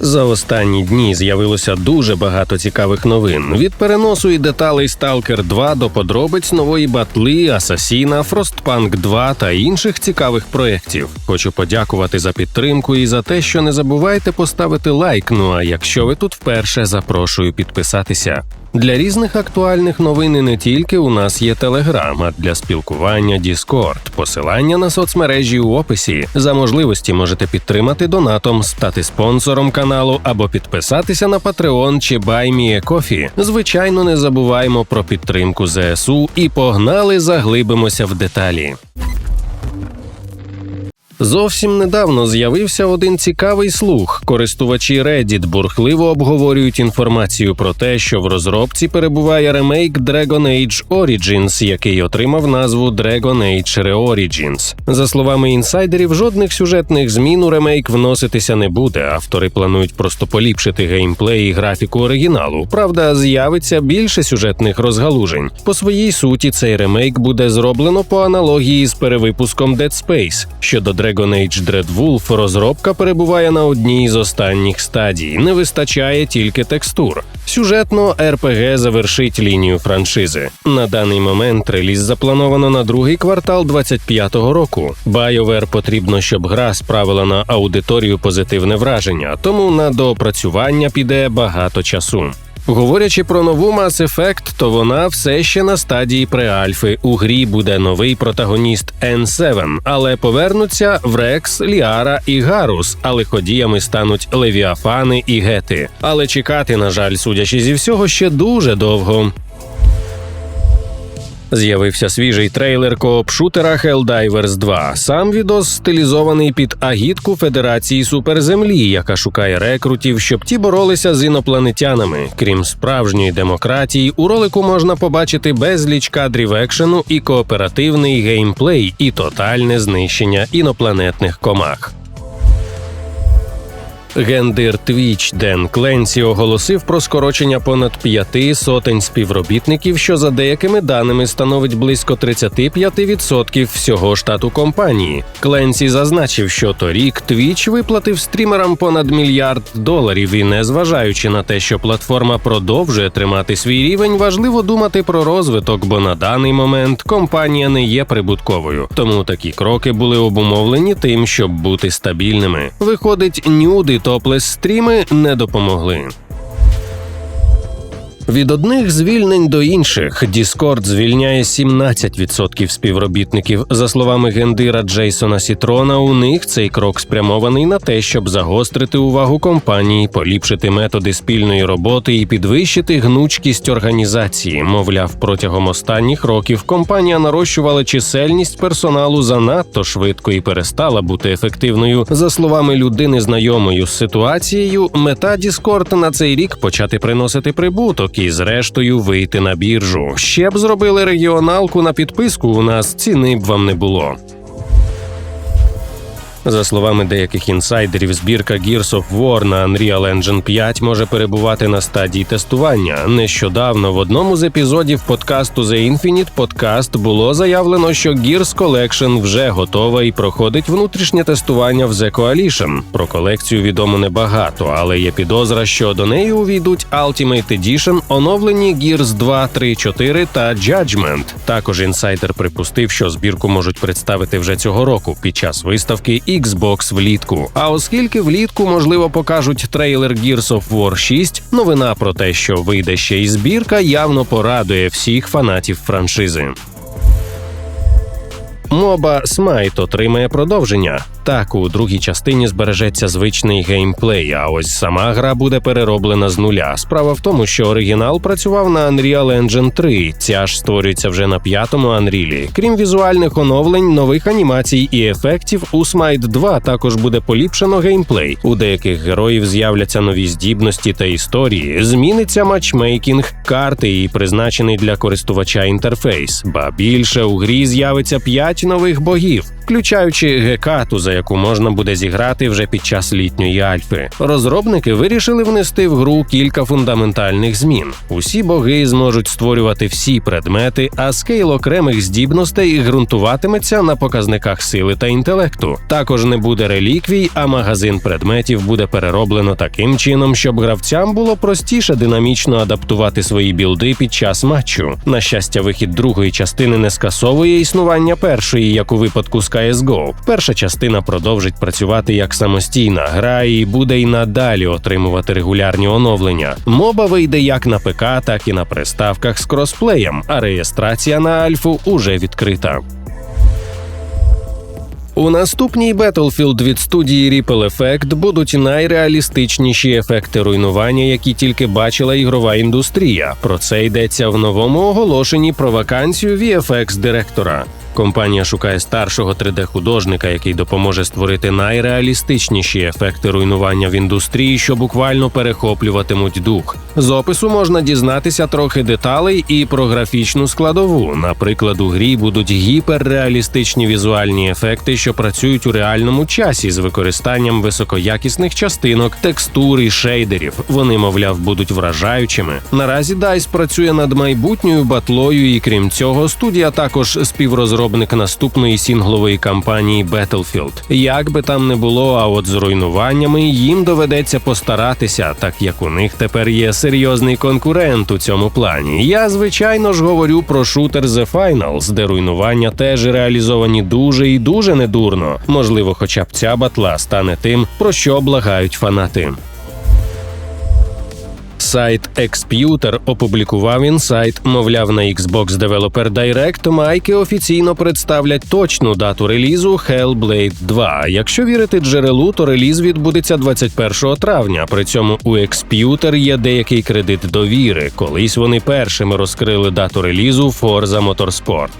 За останні дні з'явилося дуже багато цікавих новин від переносу і деталей Stalker 2 до подробиць нової батли, Асасіна, Фростпанк 2 та інших цікавих проєктів. Хочу подякувати за підтримку і за те, що не забувайте поставити лайк. Ну а якщо ви тут вперше, запрошую підписатися. Для різних актуальних новин і не тільки у нас є Телеграм, а для спілкування Discord. Посилання на соцмережі у описі. За можливості можете підтримати донатом, стати спонсором каналу або підписатися на Patreon чи BuyMeACoffee. Звичайно, не забуваємо про підтримку ЗСУ і погнали заглибимося в деталі. Зовсім недавно з'явився один цікавий слух. Користувачі Reddit бурхливо обговорюють інформацію про те, що в розробці перебуває ремейк Dragon Age Origins, який отримав назву Dragon Age Reorigins. За словами інсайдерів, жодних сюжетних змін у ремейк вноситися не буде. Автори планують просто поліпшити геймплей і графіку оригіналу. Правда, з'явиться більше сюжетних розгалужень. По своїй суті, цей ремейк буде зроблено по аналогії з перевипуском Dead Space. Щодо Dragon Age Dreadwolf розробка перебуває на одній з останніх стадій. Не вистачає тільки текстур. Сюжетно РПГ завершить лінію франшизи. На даний момент реліз заплановано на другий квартал 25-го року. BioWare потрібно, щоб гра справила на аудиторію позитивне враження, тому на доопрацювання піде багато часу. Говорячи про нову Mass Effect, то вона все ще на стадії преальфи. У грі буде новий протагоніст N7, але повернуться Врекс, Ліара і Гарус, а лиходіями стануть Левіафани і Гети. Але чекати, на жаль, судячи зі всього, ще дуже довго. З'явився свіжий трейлер кооп-шутера Helldivers 2. Сам відос стилізований під агітку Федерації Суперземлі, яка шукає рекрутів, щоб ті боролися з інопланетянами. Крім справжньої демократії, у ролику можна побачити безліч кадрів екшену і кооперативний геймплей, і тотальне знищення інопланетних комах. Гендир Twitch Ден Кленсі оголосив про скорочення понад п'яти сотень співробітників, що за деякими даними становить близько 35% всього штату компанії. Кленсі зазначив, що торік Twitch виплатив стрімерам понад мільярд доларів, і незважаючи на те, що платформа продовжує тримати свій рівень, важливо думати про розвиток, бо на даний момент компанія не є прибутковою. Тому такі кроки були обумовлені тим, щоб бути стабільними. Виходить, нюди топлес стріми не допомогли. Від одних звільнень до інших Discord звільняє 17% співробітників. За словами гендира Джейсона Сітрона, у них цей крок спрямований на те, щоб загострити увагу компанії, поліпшити методи спільної роботи і підвищити гнучкість організації. Мовляв, протягом останніх років компанія нарощувала чисельність персоналу занадто швидко і перестала бути ефективною. За словами людини, знайомою з ситуацією, мета Discord на цей рік почати приносити прибуток і, зрештою, вийти на біржу. Ще б зробили регіоналку на підписку. У нас ціни б вам не було. За словами деяких інсайдерів, збірка Gears of War на Unreal Engine 5 може перебувати на стадії тестування. Нещодавно в одному з епізодів подкасту The Infinite Podcast було заявлено, що Gears Collection вже готова і проходить внутрішнє тестування в The Coalition. Про колекцію відомо небагато, але є підозра, що до неї увійдуть Ultimate Edition, оновлені Gears 2, 3, 4 та Judgment. Також інсайдер припустив, що збірку можуть представити вже цього року під час виставки Xbox влітку. А оскільки влітку можливо покажуть трейлер Gears of War 6, новина про те, що вийде ще й збірка, явно порадує всіх фанатів франшизи. Моба Смайт отримає продовження. Так, у другій частині збережеться звичний геймплей, а ось сама гра буде перероблена з нуля. Справа в тому, що оригінал працював на Unreal Engine 3, ця ж створюється вже на п'ятому Unreal. Крім візуальних оновлень, нових анімацій і ефектів, у Smite 2 також буде поліпшено геймплей. У деяких героїв з'являться нові здібності та історії, зміниться матчмейкінг, карти і призначений для користувача інтерфейс. Ба більше у грі з'явиться 5 п'ять нових богів, включаючи Гекату, за яку можна буде зіграти вже під час літньої альфи. Розробники вирішили внести в гру кілька фундаментальних змін. Усі боги зможуть створювати всі предмети, а скейл окремих здібностей ґрунтуватиметься на показниках сили та інтелекту. Також не буде реліквій, а магазин предметів буде перероблено таким чином, щоб гравцям було простіше динамічно адаптувати свої білди під час матчу. На щастя, вихід другої частини не скасовує існування першої, як у випадку з CSGO. Перша частина продовжить працювати як самостійна гра і буде й надалі отримувати регулярні оновлення. Моба вийде як на ПК, так і на приставках з кросплеєм, а реєстрація на Альфу уже відкрита. У наступній Battlefield від студії Ripple Effect будуть найреалістичніші ефекти руйнування, які тільки бачила ігрова індустрія. Про це йдеться в новому оголошенні про вакансію VFX директора. Компанія шукає старшого 3D-художника, який допоможе створити найреалістичніші ефекти руйнування в індустрії, що буквально перехоплюватимуть дух. З опису можна дізнатися трохи деталей і про графічну складову. Наприклад, у грі будуть гіперреалістичні візуальні ефекти, що працюють у реальному часі з використанням високоякісних частинок, текстур і шейдерів. Вони, мовляв, будуть вражаючими. Наразі DICE працює над майбутньою батлою, і крім цього, студія також співрозробник наступної сінглової кампанії Battlefield. Як би там не було, а от з руйнуваннями їм доведеться постаратися, так як у них тепер є серйозний конкурент у цьому плані. Я звичайно ж говорю про шутер The Finals, де руйнування теж реалізовані дуже і дуже недурно. Можливо, хоча б ця батла стане тим, про що благають фанати. Сайт Exputer опублікував інсайт. Мовляв, на Xbox Developer Direct майки офіційно представлять точну дату релізу Hellblade 2. Якщо вірити джерелу, то реліз відбудеться 21 травня. При цьому у Exputer є деякий кредит довіри. Колись вони першими розкрили дату релізу Forza Motorsport.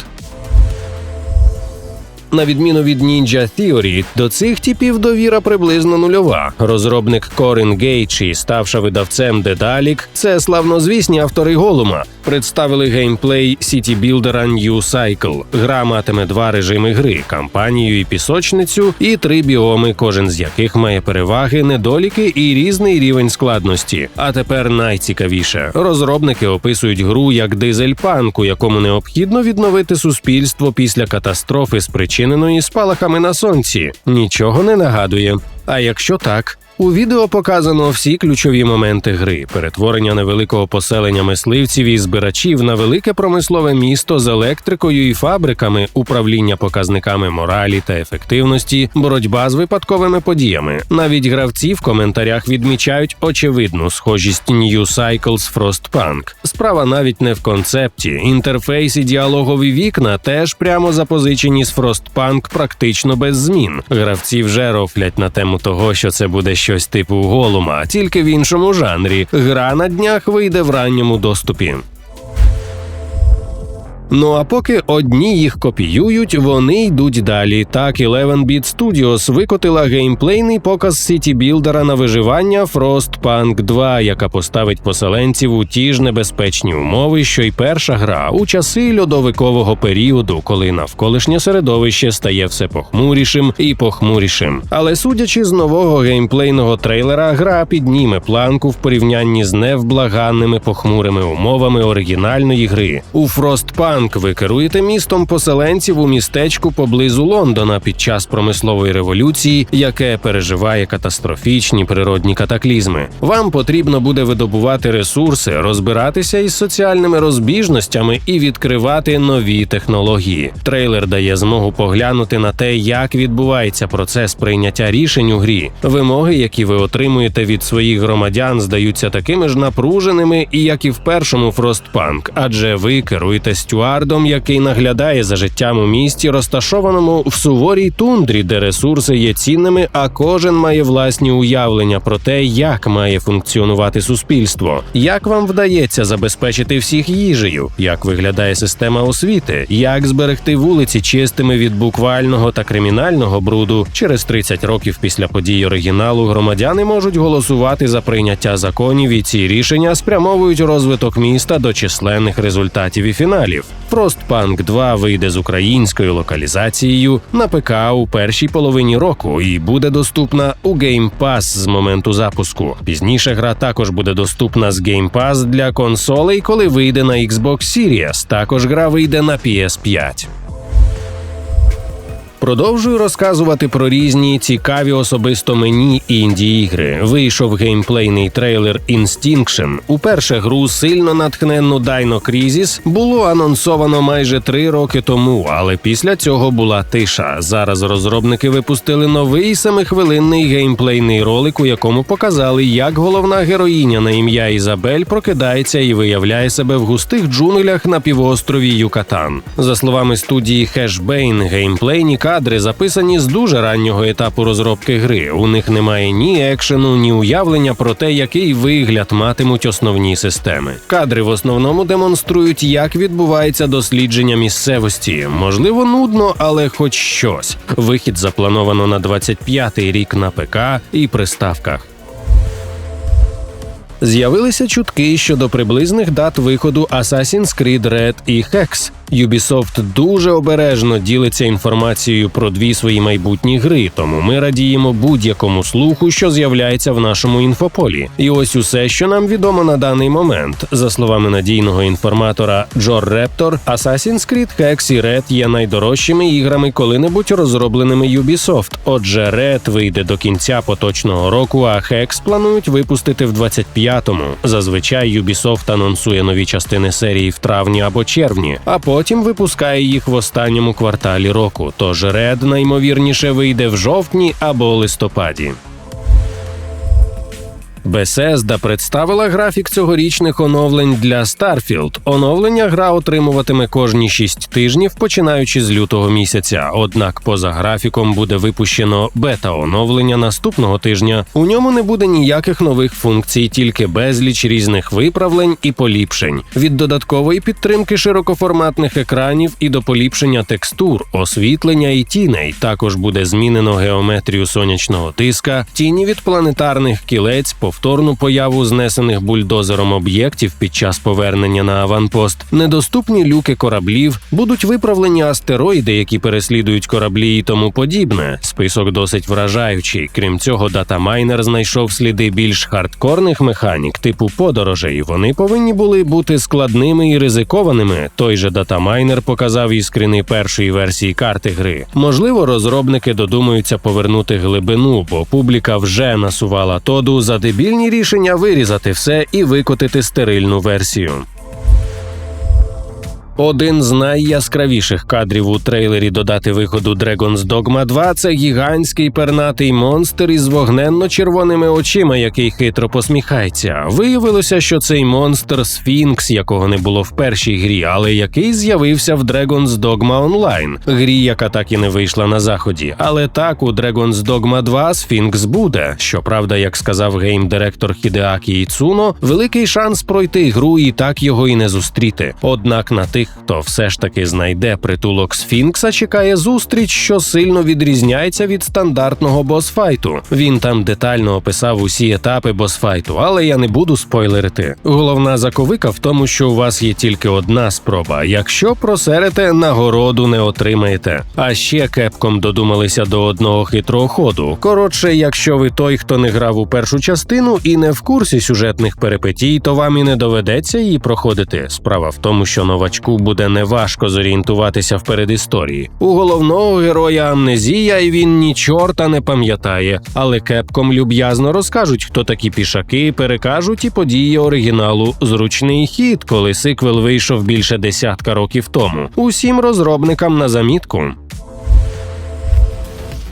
На відміну від Ninja Theory, до цих типів довіра приблизно нульова. Розробник Корин Гейчі, ставши видавцем Дедалік, це славнозвісні автори Голума. Представили геймплей Builder New Cycle. Гра матиме два режими гри: кампанію і пісочницю, і три біоми, кожен з яких має переваги, недоліки і різний рівень складності. А тепер найцікавіше: розробники описують гру як дизель-панк, у якому необхідно відновити суспільство після катастрофи спричиненої спалахами на сонці. Нічого не нагадує. А якщо так, у відео показано всі ключові моменти гри: перетворення невеликого поселення мисливців і збирачів на велике промислове місто з електрикою і фабриками, управління показниками моралі та ефективності, боротьба з випадковими подіями. Навіть гравці в коментарях відмічають очевидну схожість New Cycle з Frostpunk. Справа навіть не в концепті. Інтерфейс і діалогові вікна теж прямо запозичені з Frostpunk практично без змін. Гравці вже рофлять на тему того, що це буде щось типу голума, тільки в іншому жанрі. Гра на днях вийде в ранньому доступі. Ну а поки одні їх копіюють, вони йдуть далі. Так, 11-Bit Studios викотила геймплейний показ сіті-білдера на виживання Frostpunk 2, яка поставить поселенців у ті ж небезпечні умови, що й перша гра у часи льодовикового періоду, коли навколишнє середовище стає все похмурішим і похмурішим. Але судячи з нового геймплейного трейлера, гра підніме планку в порівнянні з невблаганними похмурими умовами оригінальної гри. У Frostpunk Франк, ви керуєте містом поселенців у містечку поблизу Лондона під час промислової революції, яке переживає катастрофічні природні катаклізми. Вам потрібно буде видобувати ресурси, розбиратися із соціальними розбіжностями і відкривати нові технології. Трейлер дає змогу поглянути на те, як відбувається процес прийняття рішень у грі. Вимоги, які ви отримуєте від своїх громадян, здаються такими ж напруженими, і як і в першому Frostpunk, адже ви керуєте стюардом, який наглядає за життям у місті, розташованому в суворій тундрі, де ресурси є цінними, а кожен має власні уявлення про те, як має функціонувати суспільство. Як вам вдається забезпечити всіх їжею? Як виглядає система освіти? Як зберегти вулиці чистими від буквального та кримінального бруду? Через 30 років після подій оригіналу громадяни можуть голосувати за прийняття законів, і ці рішення спрямовують розвиток міста до численних результатів і фіналів. Frostpunk 2 вийде з українською локалізацією на ПК у першій половині року і буде доступна у Game Pass з моменту запуску. Пізніше гра також буде доступна з Game Pass для консолей, коли вийде на Xbox Series. Також гра вийде на PS5. Продовжую розказувати про різні цікаві особисто мені інді ігри. Вийшов геймплейний трейлер Instinction. Уперше гру сильно натхненну Dino Crisis було анонсовано майже три роки тому, але після цього була тиша. Зараз розробники випустили новий семихвилинний геймплейний ролик, у якому показали, як головна героїня на ім'я Ізабель прокидається і виявляє себе в густих джунглях на півострові Юкатан. За словами студії Hashbane, геймплейні кадри записані з дуже раннього етапу розробки гри. У них немає ні екшену, ні уявлення про те, який вигляд матимуть основні системи. Кадри в основному демонструють, як відбувається дослідження місцевості. Можливо, нудно, але хоч щось. Вихід заплановано на 25-й рік на ПК і приставках. З'явилися чутки щодо приблизних дат виходу Assassin's Creed Red і Hex. Ubisoft дуже обережно ділиться інформацією про дві свої майбутні гри, тому ми радіємо будь-якому слуху, що з'являється в нашому інфополі. І ось усе, що нам відомо на даний момент. За словами надійного інформатора Джор Рептор, Assassin's Creed Hex і Red є найдорожчими іграми, коли-небудь розробленими Ubisoft. Отже, Red вийде до кінця поточного року, а Hex планують випустити в 25-му. Зазвичай Ubisoft анонсує нові частини серії в травні або червні, а потім випускає їх в останньому кварталі року. Тож Red наймовірніше вийде в жовтні або листопаді. Bethesda представила графік цьогорічних оновлень для Starfield. Оновлення гра отримуватиме кожні 6 тижнів, починаючи з лютого місяця. Однак, поза графіком буде випущено бета-оновлення наступного тижня. У ньому не буде ніяких нових функцій, тільки безліч різних виправлень і поліпшень. Від додаткової підтримки широкоформатних екранів і до поліпшення текстур, освітлення і тіней. Також буде змінено геометрію сонячного тиска, тіні від планетарних кілець повторну появу знесених бульдозером об'єктів під час повернення на аванпост, недоступні люки кораблів, будуть виправлені астероїди, які переслідують кораблі і тому подібне. Список досить вражаючий. Крім цього, датамайнер знайшов сліди більш хардкорних механік, типу подорожей. Вони повинні були бути складними і ризикованими. Той же датамайнер показав іскрини першої версії карти гри. Можливо, розробники додумаються повернути глибину, бо публіка вже насувала тоду за дебільні рішення вирізати все і викотити стерильну версію. Один з найяскравіших кадрів у трейлері до дати виходу Dragon's Dogma 2 – це гігантський пернатий монстр із вогненно-червоними очима, який хитро посміхається. Виявилося, що цей монстр Сфінкс, якого не було в першій грі, але який з'явився в Dragon's Dogma Online, грі, яка так і не вийшла на заході. Але так у Dragon's Dogma 2 Сфінкс буде. Щоправда, як сказав гейм-директор Хідеакі Іцуно, великий шанс пройти гру і так його і не зустріти. Однак на тих, хто все ж таки знайде притулок Сфінкса, чекає зустріч, що сильно відрізняється від стандартного босфайту. Він там детально описав усі етапи босфайту, але я не буду спойлерити. Головна заковика в тому, що у вас є тільки одна спроба. Якщо просерете, нагороду не отримаєте. А ще кепком додумалися до одного хитрого ходу. Коротше, якщо ви той, хто не грав у першу частину і не в курсі сюжетних перипетій, то вам і не доведеться її проходити. Справа в тому, що новачку буде неважко зорієнтуватися в передісторії. У головного героя амнезія, і він ні чорта не пам'ятає, але кепком люб'язно розкажуть, хто такі пішаки, перекажуть і події оригіналу. Зручний хід, коли сиквел вийшов більше десятка років тому. Усім розробникам на замітку.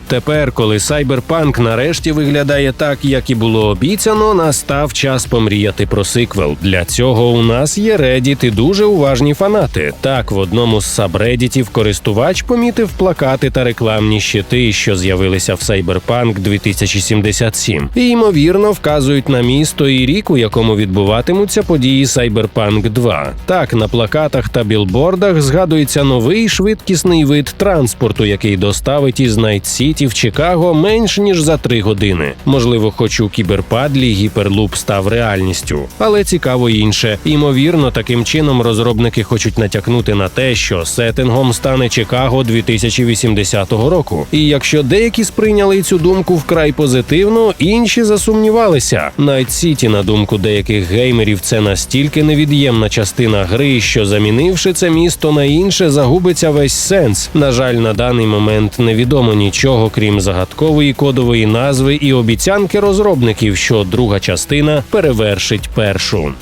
Тепер, коли Cyberpunk нарешті виглядає так, як і було обіцяно, настав час помріяти про сиквел. Для цього у нас є Reddit і дуже уважні фанати. Так, в одному з сабреддітів користувач помітив плакати та рекламні щити, що з'явилися в Cyberpunk 2077, і ймовірно вказують на місто і рік, у якому відбуватимуться події Cyberpunk 2. Так, на плакатах та білбордах згадується новий швидкісний вид транспорту, який доставить із Найт Сіті в Чикаго менш ніж за три години. Можливо, хоч у кіберпадлі гіперлуп став реальністю, але цікаво інше. Ймовірно, таким чином розробники хочуть натякнути на те, що сеттингом стане Чикаго 2080 року. І якщо деякі сприйняли цю думку вкрай позитивно, інші засумнівалися. Найт Сіті, на думку деяких геймерів, це настільки невід'ємна частина гри, що замінивши це місто на інше, загубиться весь сенс. На жаль, на даний момент невідомо нічого, крім загадкової кодової назви і обіцянки розробників, що друга частина перевершить першу.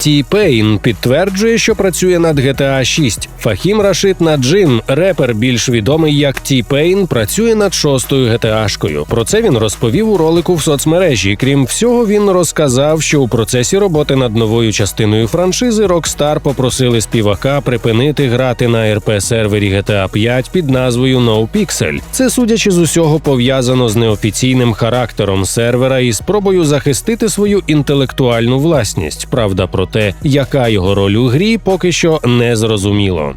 T-Pain підтверджує, що працює над GTA 6. Фахім Рашид Наджим, репер більш відомий як T-Pain, працює над шостою GTA-шкою. Про це він розповів у ролику в соцмережі. Крім всього, він розказав, що у процесі роботи над новою частиною франшизи Rockstar попросили співака припинити грати на РП сервері GTA 5 під назвою NoPixel. Це судячи з усього пов'язано з неофіційним характером сервера і спробою захистити свою інтелектуальну власність. Правда, про те, яка його роль у грі, поки що не зрозуміло.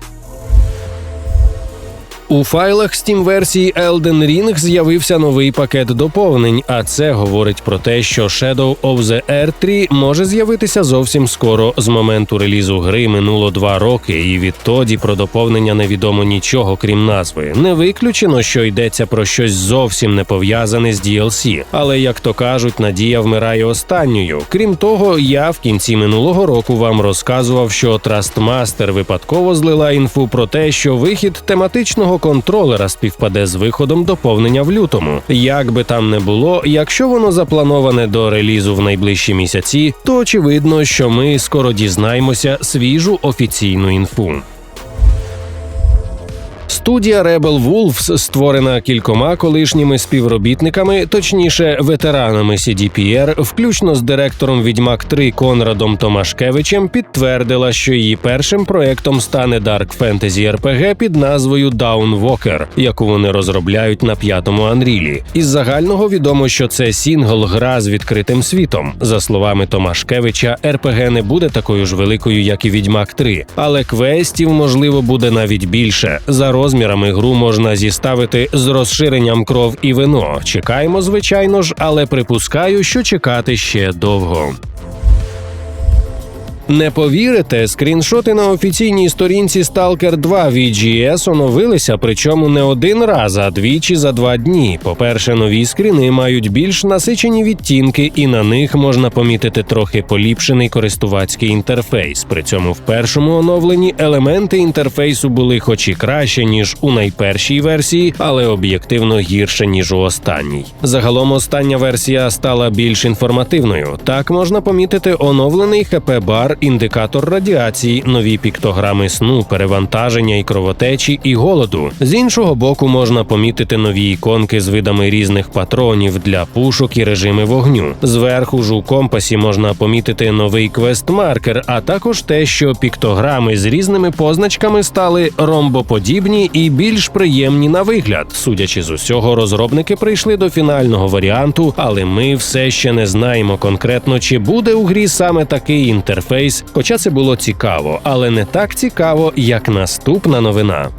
У файлах Steam версії Elden Ring з'явився новий пакет доповнень, а це говорить про те, що Shadow of the Earth 3 може з'явитися зовсім скоро. З моменту релізу гри минуло два роки, і відтоді про доповнення невідомо нічого, крім назви. Не виключено, що йдеться про щось зовсім не пов'язане з DLC. Але як то кажуть, надія вмирає останньою. Крім того, я в кінці минулого року вам розказував, що Trustmaster випадково злила інфу про те, що вихід тематичного контролера співпаде з виходом доповнення в лютому. Як би там не було, якщо воно заплановане до релізу в найближчі місяці, то очевидно, що ми скоро дізнаємося свіжу офіційну інфу. Студія Rebel Wolves, створена кількома колишніми співробітниками, точніше ветеранами CDPR, включно з директором Відьмак 3 Конрадом Томашкевичем, підтвердила, що її першим проектом стане Dark Fantasy RPG під назвою Down Walker, яку вони розробляють на п'ятому Анрілі. Із загального відомо, що це сінгл гра з відкритим світом. За словами Томашкевича, RPG не буде такою ж великою, як і Відьмак 3, але квестів можливо буде навіть більше. За розмірами гру можна зіставити з розширенням кров і вино. Чекаємо, звичайно ж, але припускаю, що чекати ще довго. Не повірите, скріншоти на офіційній сторінці Stalker 2 VGS оновилися, причому не один раз, а двічі за два дні. По-перше, нові скріни мають більш насичені відтінки, і на них можна помітити трохи поліпшений користувацький інтерфейс. При цьому в першому оновленні елементи інтерфейсу були, хоч і краще ніж у найпершій версії, але об'єктивно гірше ніж у останній. Загалом остання версія стала більш інформативною. Так можна помітити оновлений хп бар індикатор радіації, нові піктограми сну, перевантаження і кровотечі і голоду. З іншого боку, можна помітити нові іконки з видами різних патронів для пушок і режими вогню. Зверху ж у компасі можна помітити новий квест-маркер, а також те, що піктограми з різними позначками стали ромбоподібні і більш приємні на вигляд. Судячи з усього, розробники прийшли до фінального варіанту, але ми все ще не знаємо конкретно, чи буде у грі саме такий інтерфейс. Хоча це було цікаво, але не так цікаво, як наступна новина.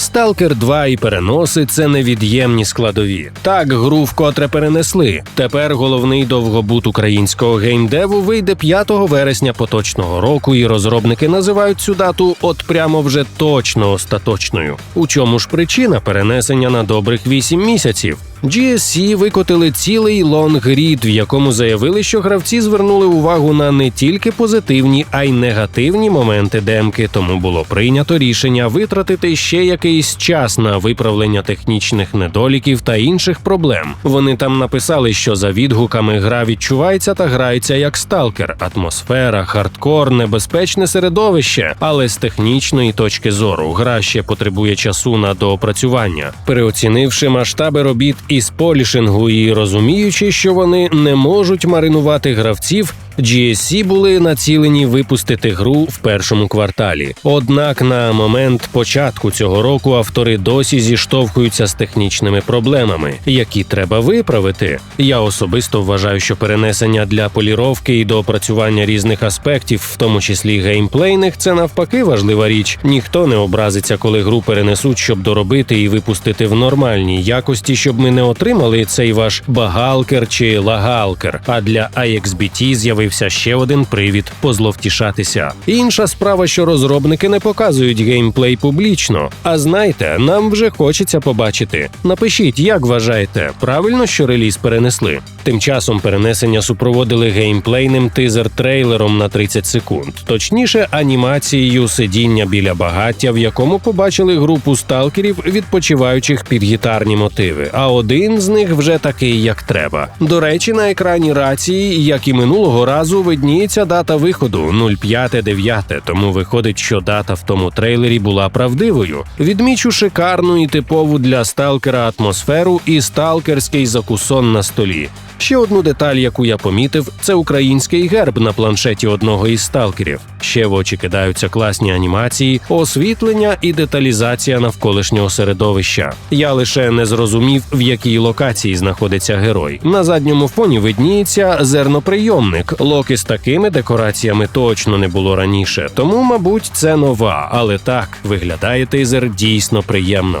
Сталкер 2 і переноси це невід'ємні складові. Так, гру вкотре перенесли. Тепер головний довгобут українського геймдеву вийде 5 вересня поточного року, і розробники називають цю дату от прямо вже точно остаточною. У чому ж причина перенесення на добрих 8 місяців? GSC викотили цілий лонгрід, в якому заявили, що гравці звернули увагу на не тільки позитивні, а й негативні моменти демки. Тому було прийнято рішення витратити ще якийсь час на виправлення технічних недоліків та інших проблем. Вони там написали, що за відгуками гра відчувається та грається як сталкер, атмосфера, хардкор, небезпечне середовище. Але з технічної точки зору гра ще потребує часу на доопрацювання, переоцінивши масштаби робіт із полішингу і розуміючи, що вони не можуть маринувати гравців. GSC були націлені випустити гру в першому кварталі. Однак на момент початку цього року автори досі зіштовхуються з технічними проблемами, які треба виправити. Я особисто вважаю, що перенесення для поліровки і доопрацювання різних аспектів, в тому числі геймплейних, це навпаки важлива річ. Ніхто не образиться, коли гру перенесуть, щоб доробити і випустити в нормальній якості, щоб ми не отримали цей ваш багалкер чи лагалкер. А для IXBT з'явився ще один привід позловтішатися. Інша справа, що розробники не показують геймплей публічно. А знаєте, нам вже хочеться побачити. Напишіть, як вважаєте, правильно, що реліз перенесли. Тим часом перенесення супроводили геймплейним тизер-трейлером на 30 секунд, точніше, анімацією сидіння біля багаття, в якому побачили групу сталкерів, відпочиваючих під гітарні мотиви. А один з них вже такий, як треба. До речі, на екрані рації, як і минулого разу, видніється дата виходу 05.9, тому виходить, що дата в тому трейлері була правдивою. Відмічу шикарну і типову для сталкера атмосферу і сталкерський закусон на столі. Ще одну деталь, яку я помітив, це український герб на планшеті одного із сталкерів. Ще в очі кидаються класні анімації, освітлення і деталізація навколишнього середовища. Я лише не зрозумів, в якій локації знаходиться герой. На задньому фоні видніється зерноприйомник. Локи з такими декораціями точно не було раніше, тому, мабуть, це нова, але так виглядає тизер дійсно приємно.